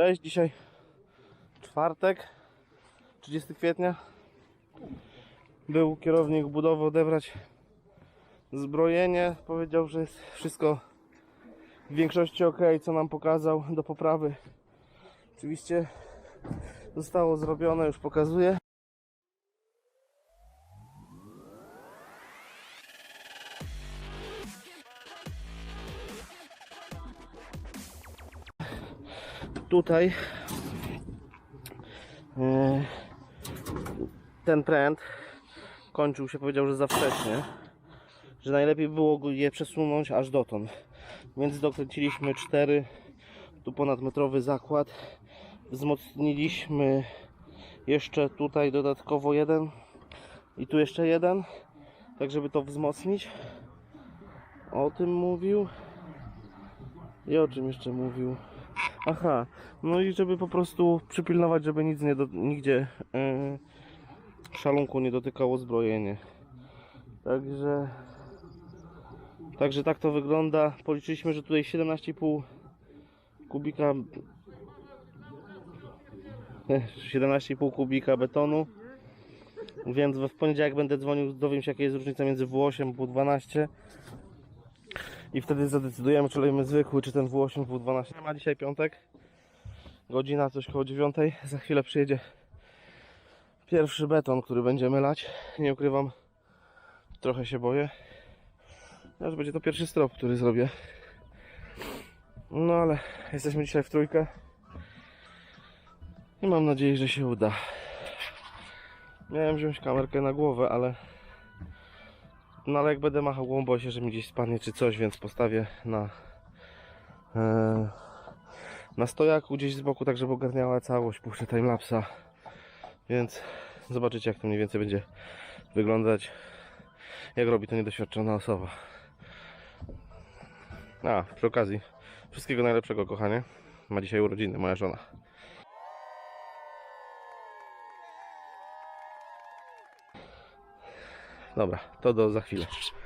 Cześć, dzisiaj czwartek, 30 kwietnia. Był kierownik budowy odebrać zbrojenie. Powiedział, że jest wszystko w większości ok, co nam pokazał do poprawy. Oczywiście zostało zrobione, już pokazuję. Tutaj e, ten pręt kończył się, powiedział, że za wcześnie, że najlepiej było je przesunąć aż dotąd. Więc dokręciliśmy cztery, tu ponadmetrowy zakład, wzmocniliśmy jeszcze tutaj dodatkowo jeden i tu jeszcze jeden, tak żeby to wzmocnić. O tym mówił. I o czym jeszcze mówił? Aha, no i żeby po prostu przypilnować, żeby nic nie do, nigdzie yy, szalunku nie dotykało zbrojenie. Także Także tak to wygląda. Policzyliśmy, że tutaj 17,5 kubika 17,5 kubika betonu. Więc w poniedziałek będę dzwonił, dowiem się jaka jest różnica między W8 a W12 i wtedy zadecydujemy, czy lejemy zwykły, czy ten W8, W12. Ma dzisiaj piątek, godzina coś koło 9. Za chwilę przyjedzie pierwszy beton, który będziemy lać. Nie ukrywam, trochę się boję. Aż będzie to pierwszy strop, który zrobię. No ale jesteśmy dzisiaj w trójkę. I mam nadzieję, że się uda. Miałem wziąć kamerkę na głowę, ale no ale jak będę machał głową, boję się, że mi gdzieś spadnie czy coś, więc postawię na e, na stojaku gdzieś z boku, tak żeby ogarniała całość. Puszczę timelapsa. Więc zobaczycie, jak to mniej więcej będzie wyglądać. Jak robi to niedoświadczona osoba. A, przy okazji, wszystkiego najlepszego, kochanie. Ma dzisiaj urodziny, moja żona. Dobra, to do za chwilę.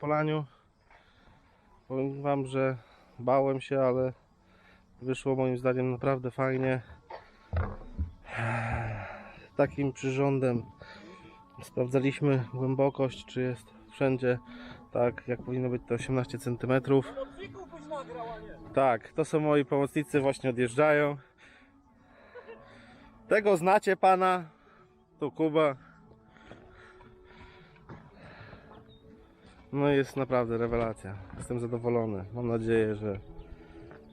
Polaniu. Powiem Wam, że bałem się, ale wyszło moim zdaniem naprawdę fajnie. Takim przyrządem sprawdzaliśmy głębokość, czy jest wszędzie tak, jak powinno być to 18 cm. Tak, to są moi pomocnicy, właśnie odjeżdżają. Tego znacie pana. Tu Kuba. No jest naprawdę rewelacja. Jestem zadowolony. Mam nadzieję, że,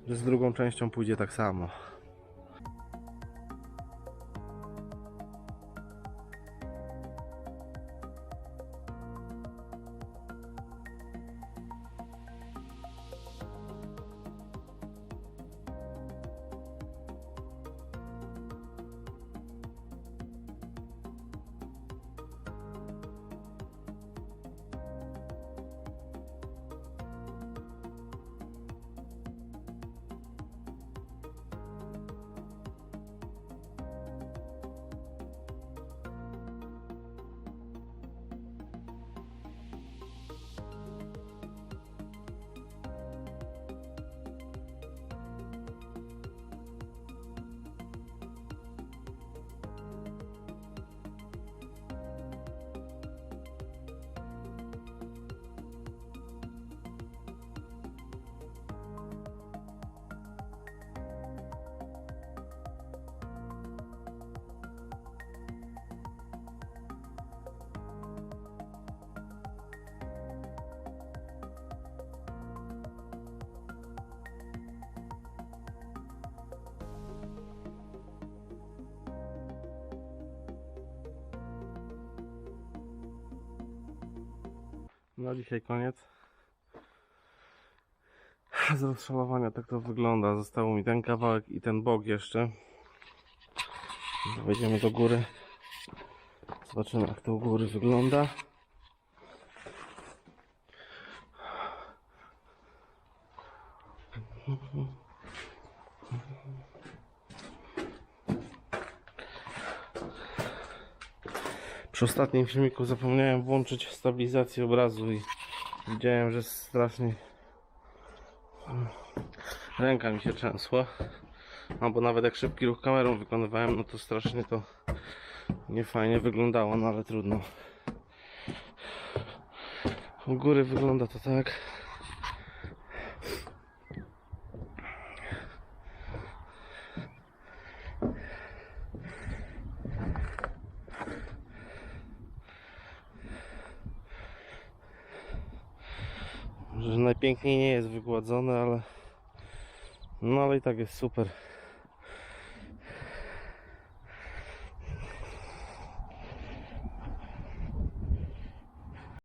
że z drugą częścią pójdzie tak samo. No dzisiaj koniec. Z rozszalowania tak to wygląda. Zostało mi ten kawałek i ten bok jeszcze. Wejdziemy do góry. Zobaczymy jak to u góry wygląda. Przy ostatnim filmiku zapomniałem włączyć stabilizację obrazu i widziałem, że strasznie ręka mi się trzęsła. Albo nawet jak szybki ruch kamerą wykonywałem, no to strasznie to nie fajnie wyglądało, no ale trudno. U góry wygląda to tak. Że najpiękniej nie jest wygładzone, ale no ale i tak jest super.